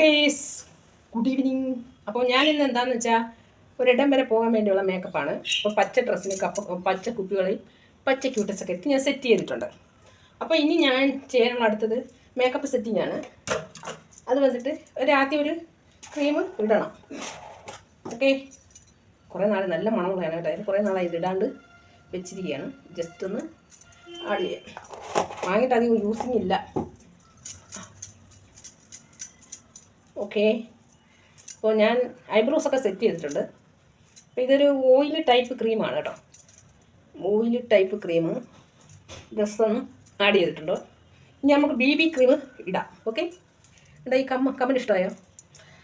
Guys good evening അപ്പോൾ ഞാൻ ഇന്ന് എന്താണെന്ന് വെച്ചാൽ ഒരിടം വരെ പോകാൻ വേണ്ടിയുള്ള മേക്കപ്പാണ് അപ്പോൾ പച്ച ഡ്രസ്സിന് കപ്പ പച്ച കുപ്പികളിൽ പച്ച ക്യൂട്ടസൊക്കെ എത്തി ഞാൻ സെറ്റ് ചെയ്തിട്ടുണ്ട്. അപ്പോൾ ഇനി ഞാൻ ചെയ്യാനുള്ള അടുത്തത് മേക്കപ്പ് സെറ്റിംഗ് ആണ്. അത് വന്നിട്ട് ഒരു ആദ്യം ഒരു ക്രീം ഇടണം. ഓക്കെ കുറേ നാൾ നല്ല മണമുള്ളതാണ് കേട്ടോ. കുറേ നാളായി ഇതിടാണ്ട് വെച്ചിരിക്കുകയാണ്. ജസ്റ്റ് ഒന്ന് ആഡ് ചെയ്യാം. വാങ്ങിയിട്ട് അധികം യൂസിങ് ഇല്ല. ഓക്കെ അപ്പോൾ ഞാൻ ഐബ്രോസ് ഒക്കെ സെറ്റ് ചെയ്തിട്ടുണ്ട്. അപ്പോൾ ഇതൊരു ഓയിൽ ടൈപ്പ് ക്രീമാണ് കേട്ടോ. ഓയിൽ ടൈപ്പ് ക്രീം ജസ്റ്റ് ഒന്ന് ആഡ് ചെയ്തിട്ടുണ്ട്. ഇനി നമുക്ക് ബി ബി ക്രീം ഇടാം. ഓക്കെ എന്താ ഈ കമ്മ കമ്മൻ ഇഷ്ടമായോ?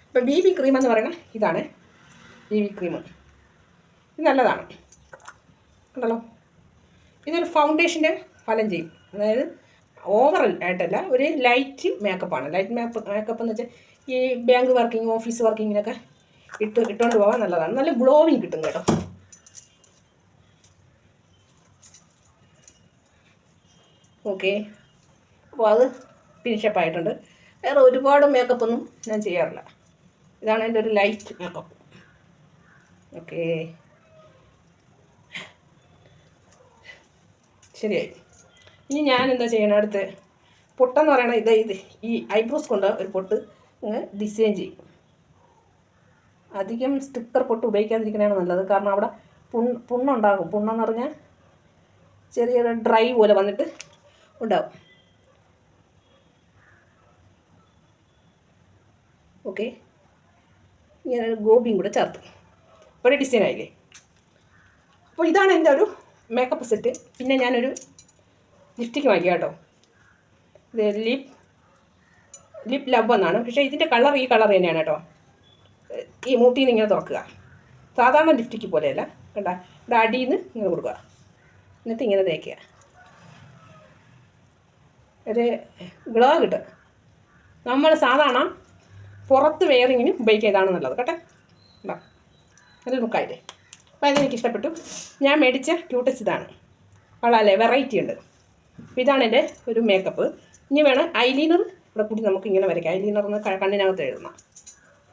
അപ്പോൾ ബി ബി ക്രീം എന്ന് പറയുന്നത് ഇതാണ് ബി ബി ക്രീം ഇത് നല്ലതാണ്. കണ്ടല്ലോ? ഇതൊരു ഫൗണ്ടേഷന്റെ ഫലം ചെയ്യും. അതായത് ഓവർ ആയിട്ടല്ല ഒരു ലൈറ്റ് മേക്കപ്പാണ് ലൈറ്റ് മേക്കപ്പ് മേക്കപ്പ് എന്ന് വെച്ചാൽ ഈ ബാങ്ക് വർക്കിംഗ് ഓഫീസ് വർക്കിങ്ങിനൊക്കെ ഇട്ട് ഇട്ടുകൊണ്ട് പോകാൻ നല്ലതാണ്. നല്ല ഗ്ലോവിങ് കിട്ടും കേട്ടോ. ഓക്കെ അപ്പോൾ അത് ഫിനിഷപ്പ് ആയിട്ടുണ്ട്. വേറെ ഒരുപാട് മേക്കപ്പ് ഒന്നും ഞാൻ ചെയ്യാറില്ല. ഇതാണ് എന്റെ ഒരു ലൈറ്റ് മേക്കപ്പ് ഓക്കേ ശരിയായി. ഇനി ഞാൻ എന്താ ചെയ്യണം? അടുത്ത് പൊട്ടെന്ന് പറയണത് ഇത് ഇത്. ഈ ഐബ്രോസ് കൊണ്ട് ഒരു പൊട്ട് ഡിസൈൻ ചെയ്യും. അധികം സ്റ്റിക്കർ പൊട്ട് ഉപയോഗിക്കാതിരിക്കണതാണ് നല്ലത്. കാരണം അവിടെ പുണ്ണ് പുണ്ണുണ്ടാകും. പുണ്ണെന്ന് പറഞ്ഞാൽ ചെറിയൊരു ഡ്രൈ പോലെ വന്നിട്ട് ഉണ്ടാവും. ഓക്കെ ഇങ്ങനെ ഗോപിയും കൂടെ ചേർത്ത്. ഒരു ഡിസൈൻ ആയില്ലേ? അപ്പോൾ ഇതാണ് എന്റെ ഒരു മേക്കപ്പ് സെറ്റ് പിന്നെ ഞാനൊരു ലിപ്സ്റ്റിക്ക് വാങ്ങിക്കുക കേട്ടോ. ഇത് ലിപ് ലിപ് ലബ് എന്നാണ്. പക്ഷേ ഇതിന്റെ കളർ ഈ കളർ തന്നെയാണ് കേട്ടോ. ഈ മൂട്ടിൽ നിന്ന് ഇങ്ങനെ തുറക്കുക. സാധാരണ ലിപ്സ്റ്റിക്ക് പോലെയല്ല. കണ്ട? ഇവിടെ അടിയിൽ നിന്ന് ഇങ്ങനെ കൊടുക്കുക. എന്നിട്ട് ഇങ്ങനെ തേക്കുക. ഒരു ഗ്ലോ കിട്ടും. നമ്മൾ സാധാരണ പുറത്ത് വെയറിങ്ങിന് ഉപയോഗിക്കുക ഇതാണ് നല്ലത്. കേട്ടോ? ഉണ്ടോ നല്ല ലുക്കായില്ലേ അപ്പോൾ അതെനിക്ക് ഇഷ്ടപ്പെട്ടു ഞാൻ മേടിച്ച ക്യൂട്ടസ് ഇതാണ്. വളരെ വെറൈറ്റി ഉണ്ട്. ഇതാണ് എന്റെ ഒരു മേക്കപ്പ് ഇനി വേണം ഐലീനർ ഇവിടെ കൂടി നമുക്ക് ഇങ്ങനെ വരയ്ക്കാം. ഐലീനർ എന്ന് കണ്ണിനകത്ത് എഴുതണം.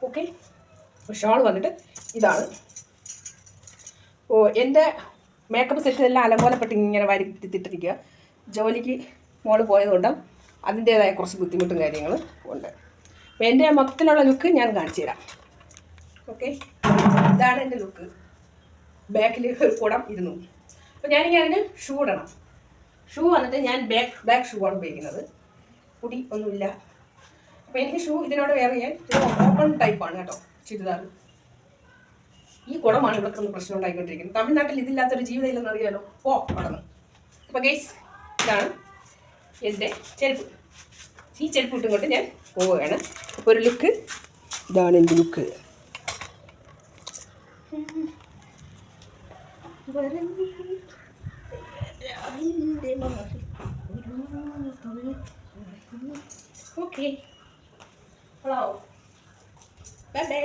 ഓക്കെ ഷോൾ വന്നിട്ട് ഇതാണ്. ഓ എന്റെ മേക്കപ്പ് സെഷനെല്ലാം അലങ്കോലപ്പെട്ട് ഇങ്ങനെ വരുത്തിട്ടിരിക്കുക ജോലിക്ക് മോൾ പോയതുകൊണ്ട് അതിന്റേതായ കുറച്ച് ബുദ്ധിമുട്ടും കാര്യങ്ങളും ഉണ്ട്. അപ്പോൾ എന്റെ മൊത്തത്തിലുള്ള ലുക്ക് ഞാൻ കാണിച്ചു തരാം. ഓക്കെ ഇതാണ് എന്റെ ലുക്ക് ബാക്കിൽ ഒരു കുടം ഇരുന്നു. അപ്പോൾ ഞാനിങ്ങനെ അതിന് ഷൂ ഇടണം. ഷൂ വന്നിട്ട് ഞാൻ ബാക്ക് ബാക്ക് ഷൂ ആണ് ഉപയോഗിക്കുന്നത്. കുടി ഒന്നുമില്ല. അപ്പോൾ എനിക്ക് ഷൂ ഇതിനോട് വേറെ ഞാൻ ഓപ്പൺ ടൈപ്പാണ് കേട്ടോ ചുരിദാർ. ഈ കുടമാണ് ഇവിടെ ഒന്ന് പ്രശ്നം ഉണ്ടായിക്കൊണ്ടിരിക്കുന്നത്. തമിഴ്നാട്ടിൽ ഇതില്ലാത്തൊരു ജീവിതം ഇല്ലെന്ന് അറിയാലോ? ഓ കടന്ന് അപ്പോൾ ഗൈസ് ഇതാണ് എന്റെ ചെരുപ്പ്. ഈ ചെരുപ്പ് ഇട്ടുകൊണ്ട് ഞാൻ പോവുകയാണ്. അപ്പോൾ ഒരു ലുക്ക് ഇതാണ് എന്റെ look okay hello bye bye